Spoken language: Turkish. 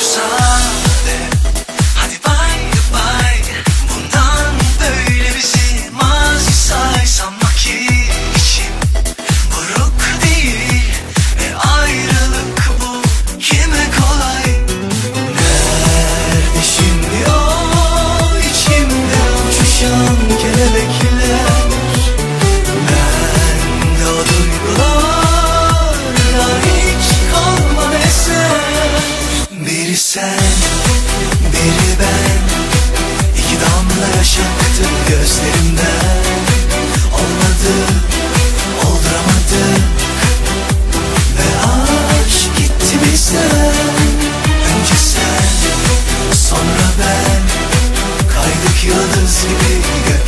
sorry sen, biri ben. İki damla yaş aktı gözlerimden Olmadı, olduramadık Ve aşk gitti bizden Önce sen, sonra ben. Kaydık yıldız gibi gökyüzünden